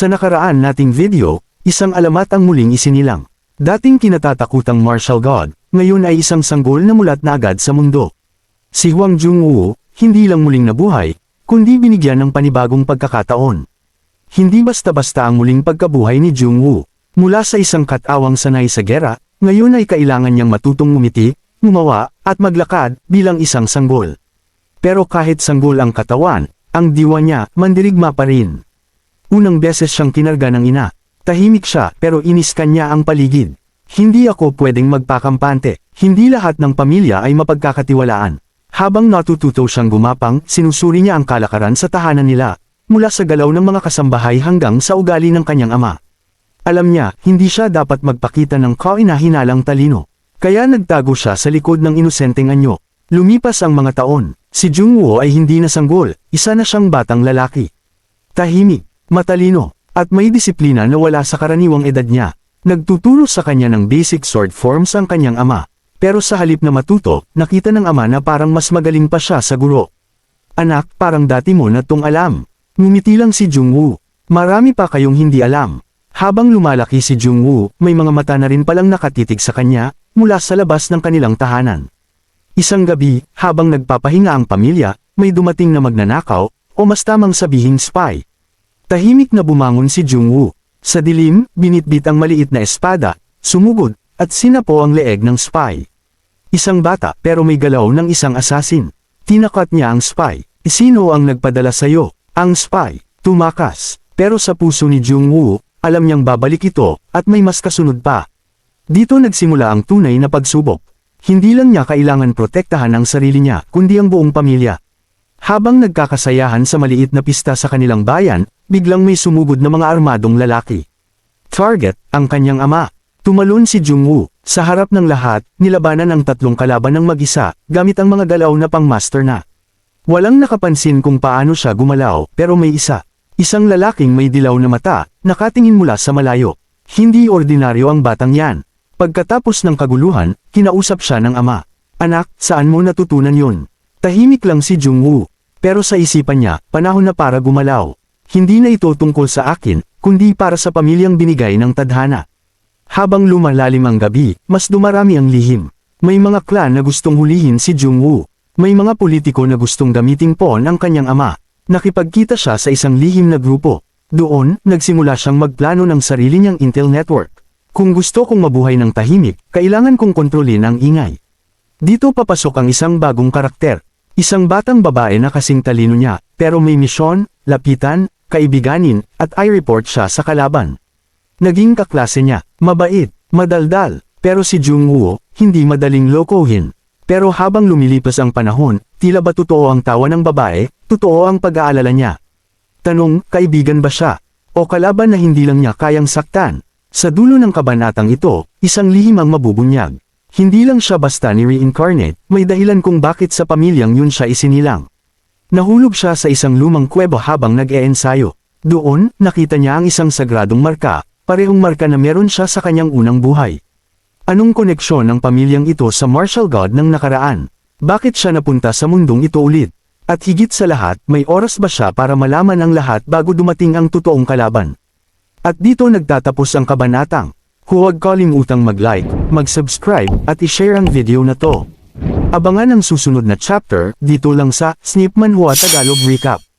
Sa nakaraan nating video, isang alamat ang muling isinilang. Dating kinatatakutang martial god, ngayon ay isang sanggol na mulat na agad sa mundo. Si Huang Jungwoo, hindi lang muling nabuhay, kundi binigyan ng panibagong pagkakataon. Hindi basta-basta ang muling pagkabuhay ni Jungwoo. Mula sa isang katawang sanay sa gera, ngayon ay kailangan niyang matutong ngumiti, gumawa, at maglakad bilang isang sanggol. Pero kahit sanggol ang katawan, ang diwa niya, mandirigma pa rin. Unang beses siyang kinarga ng ina. Tahimik siya pero iniskan niya ang paligid. Hindi ako pwedeng magpakampante. Hindi lahat ng pamilya ay mapagkakatiwalaan. Habang natututo siyang gumapang, sinusuri niya ang kalakaran sa tahanan nila, mula sa galaw ng mga kasambahay hanggang sa ugali ng kanyang ama. Alam niya, hindi siya dapat magpakita ng kainahinalang talino. Kaya nagtago siya sa likod ng inosenteng anyo. Lumipas ang mga taon, si Jungwoo ay hindi na sanggol, isa na siyang batang lalaki. Tahimik, matalino, at may disiplina na wala sa karaniwang edad niya. Nagtuturo sa kanya ng basic sword forms ang kanyang ama. Pero sa halip na matuto, nakita ng ama na parang mas magaling pa siya sa guro. Anak, parang dati mo na tong alam. Ngumiti lang si Jungwoo. Marami pa kayong hindi alam. Habang lumalaki si Jungwoo, may mga mata na rin palang nakatitig sa kanya, mula sa labas ng kanilang tahanan. Isang gabi, habang nagpapahinga ang pamilya, may dumating na magnanakaw, o mas tamang sabihing spy. Tahimik na bumangon si Jungwoo. Sa dilim, binitbit ang maliit na espada, sumugod, at sinapo ang leeg ng spy. Isang bata pero may galaw ng isang asasin. Tinakat niya ang spy. Sino ang nagpadala sa'yo? Ang spy. Tumakas. Pero sa puso ni Jungwoo, alam niyang babalik ito, at may mas kasunod pa. Dito nagsimula ang tunay na pagsubok. Hindi lang niya kailangan protektahan ang sarili niya, kundi ang buong pamilya. Habang nagkakasayahan sa maliit na pista sa kanilang bayan, biglang may sumugod na mga armadong lalaki. Target, ang kanyang ama. Tumalon si Jungwoo. Sa harap ng lahat, nilabanan ang tatlong kalaban ng mag-isa, gamit ang mga galaw na pang-master na. Walang nakapansin kung paano siya gumalaw, pero may isa. Isang lalaking may dilaw na mata, nakatingin mula sa malayo. Hindi ordinaryo ang batang yan. Pagkatapos ng kaguluhan, kinausap siya ng ama. Anak, saan mo natutunan yun? Tahimik lang si Jungwoo. Pero sa isipan niya, panahon na para gumalaw. Hindi na ito tungkol sa akin, kundi para sa pamilyang binigay ng tadhana. Habang lumalalim ang gabi, mas dumarami ang lihim. May mga klan na gustong hulihin si Jungwoo. May mga politiko na gustong gamiting pon ang kanyang ama. Nakipagkita siya sa isang lihim na grupo. Doon, nagsimula siyang magplano ng sarili niyang intel network. Kung gusto kong mabuhay ng tahimik, kailangan kong kontrolin ang ingay. Dito papasok ang isang bagong karakter. Isang batang babae na kasing talino niya, pero may misyon, lapitan, kaibiganin, at i-report siya sa kalaban. Naging kaklase niya, mabait, madaldal, pero si Jungwoo, hindi madaling lokohin. Pero habang lumilipas ang panahon, tila ba totoo ang tawa ng babae, totoo ang pag-aalala niya. Tanong, kaibigan ba siya? O kalaban na hindi lang niya kayang saktan? Sa dulo ng kabanatang ito, isang lihim ang mabubunyag. Hindi lang siya basta ni-reincarnate, may dahilan kung bakit sa pamilyang yun siya isinilang. Nahulog siya sa isang lumang kuwebo habang nag-eensayo. Doon, nakita niya ang isang sagradong marka, parehong marka na meron siya sa kanyang unang buhay. Anong koneksyon ng pamilyang ito sa martial god ng nakaraan? Bakit siya napunta sa mundong ito ulit? At higit sa lahat, may oras ba siya para malaman ang lahat bago dumating ang totoong kalaban? At dito nagtatapos ang kabanatang. Huwag kalimutang mag-like, mag-subscribe, at i-share ang video na to. Abangan ang susunod na chapter, dito lang sa Snipman Hua Tagalog Recap.